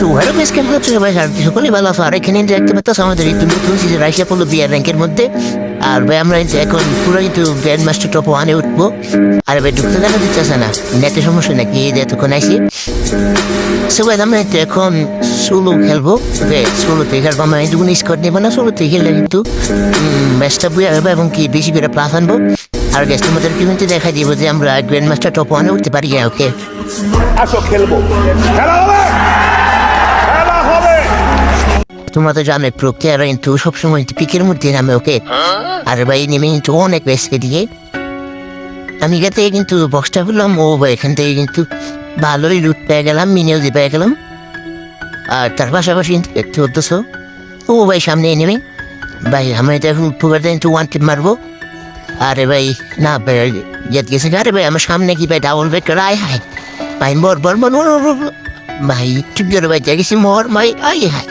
So hello base কেমন আছো সবাই আর সকলে ভালো আছো। আর এখানে আমাদের নতুন পড়ল বিয়ার র্যাঙ্কের মধ্যে। আর ভাই, আমরা এখন পুরো কিন্তু গ্র্যান্ড মাস্টার টপ ওয়ানে উঠবো। আর ভাই, ঢুকতে দেখা দিচ্ছে না। নেটের সমস্যা নাকি? এই যে এতক্ষণ আইসি। ভাই আমরা এখন সোলো খেলব। সোলোতে খেলব আমরা কোনো স্কট নেব না। সোলোতে খেললে কিন্তু ম্যাচটা বুঝে এবং কি বেশি করে প্লাস আনব। আর গেস্ট তোমাদের কিন্তু দেখা দিব যে আমরা গ্র্যান্ড মাস্টার টপ ওয়ানে উঠতে পারি ওকে আসো, খেলব। খেলা হবে! তোমরা তো জানো প্রক্রিয়ারা কিন্তু সবসময় পিকের মধ্যে নামে ওকে? আর ভাই নেমে কিন্তু অনেক বেসকে দিয়ে। আমি এখান কিন্তু বক্সটা করলাম ও ভাই এখান থেকে কিন্তু ভালোই লুট পেয়ে গেলাম মিনেও দিয়ে পেয়ে গেলাম। আর তার পাশাপাশি কিন্তু দেখতে হতেছ ও ভাই সামনে নেমে ভাই আমি এটা এখন পুকুরটা কিন্তু ওয়ান টিপ মারবো। আরে ভাই না ভাই গেছে আরে ভাই আমার সামনে কি ভাই ডাবল বেড করে? আয় হায় ভাই মর মর মর। ভাই ঠিক ভাই দেখেছি মর ভাই আয় হায়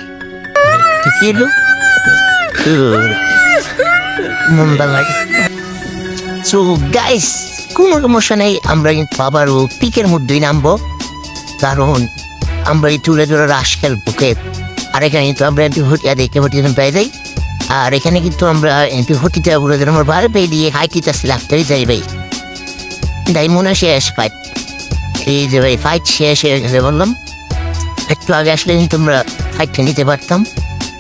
Tequila. মন্দা লাগে সো গাইস কোনো সমস্যা নেই, আমরা কিন্তু আবারও পিকের মধ্যেই নামবো। কারণ, আমরা এই তুলে ধরে রাস খেলব আর এখানে কিন্তু আমরা একটু হটিয়া দেখে হটিয়ে পেয়ে যাই। আর এখানে কিন্তু আমরা একটু হটিতে ঘুরে ধরে আমার বার পেয়ে দিয়ে হাইটিতে লাগতেই যাই ভাই। তাই মনে শেষ ফাইট এই যে ভাই ফাইট শেষ হয়ে গেছে বললাম। একটু আগে আসলে কিন্তু আমরা ফাইটটা নিতে পারতাম।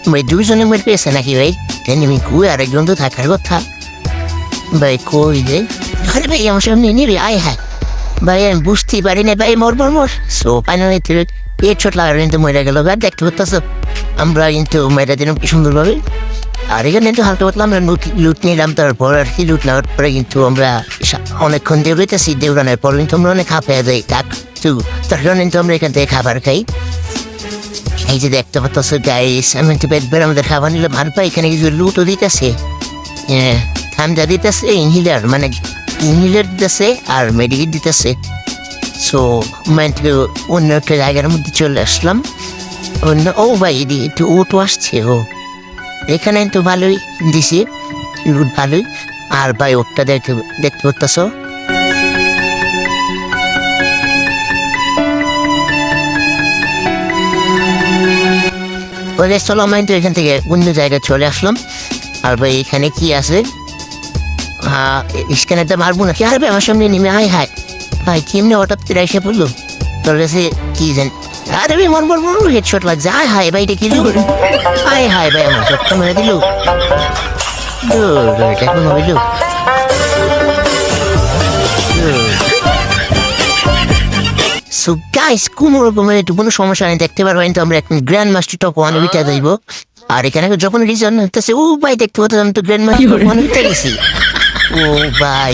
ভাই দুজনে মেরে পেয়েছে নাকি ভাই? আমি কুয়ে আরেকজন তো থাকার কথা। ভাই কই যে আরে ভাই আমার সামনে নিবি আয় হ্যাঁ ভাই, আমি বুঝতেই পারি না ভাই মর মর মর সো ফাইনালি এর ছোট লাগার কিন্তু মরে গেল আর দেখতে পাচ্ছ আমরা কিন্তু মেয়েটা দিলাম কি সুন্দরভাবে আর এখানে কিন্তু হালকা পাতলা আমরা লুট- নিলাম, তারপর আর কি লুট নেওয়ার পরে কিন্তু আমরা অনেকক্ষণ দেউড়েতেছি দেউড়ানোর পর কিন্তু আমরা অনেক খাপে যাই, তাক, তো জন্য কিন্তু আমরা এখান থেকে খাবার খাই। এই যে দেখতে পাচ্ছ গাইস আমি তো পেটবার আমাদের খাবার নিলে পাই এখানে কিছু লুটও দিতেছে। ঠান্ডা দিতেছে ইনহিলার মানে ইনহিলার দিতেছে আর মেডিকেট দিতেছে। সো মানে অন্য একটা জায়গার মধ্যে চলে আসলাম। অন্য, ও ভাই, এদিকে একটু ওটো আসছে, ও। এখানে তো ভালোই দিছি লুট ভালোই। আর ভাই ওটা দেখতে দেখতে পাচ্ছ? ওই চলো আমি এখান থেকে অন্য জায়গায় চলে আসলাম। আর ভাই, এখানে কি আছে? স্ক্যানারটা মারবো আর ভাই, আমার সামনে নেমে আয় হায় ভাই কেমনে হঠাৎ করে এসে পড়ল? তোর কাছে কি জান? আরে ভাই মর মর মর হেডশট লাগছে আয়, হায়, ভাই, এটা কি দিল আয়, হায়, ভাই, আমার সত্য মেরে দিল। এখন হইল? সো গাইস কোনো রকমের একটু কোনো সমস্যা নেই দেখতে পারবেন তো আমরা এখন গ্র্যান্ড মাস্টার টপ ওয়ান উইটা যাইব। আর এখানে যখন রিজন হতেছে ও ভাই দেখতে পাচ্ছি আমি তো গ্র্যান্ড মাস্টার টপ ওয়ান উইটা গেছি। ও ভাই।